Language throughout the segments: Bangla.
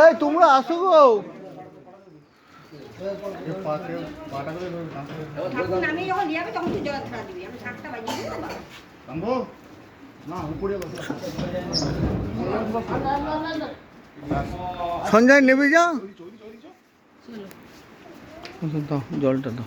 এই তোমরা আসো গো সঞ্জয় নেবে যা? জলটা দাও।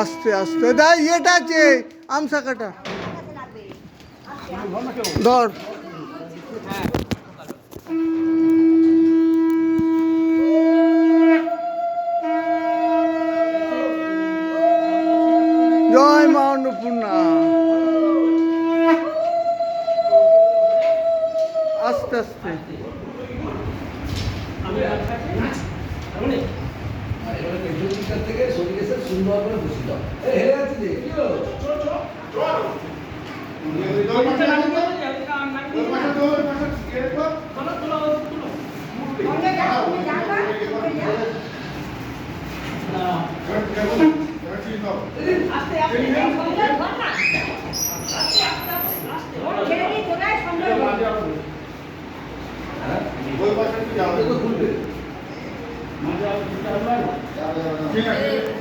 আস্তে আস্তে। দা ইয়েটা আছে আমসা কাটা। ধর। জয় মা অন্নপূর্ণা। আস্তে আস্তে। করে বসে হেরে যাচ্ছে যে কি হলো সন্ধ্যা খুলবে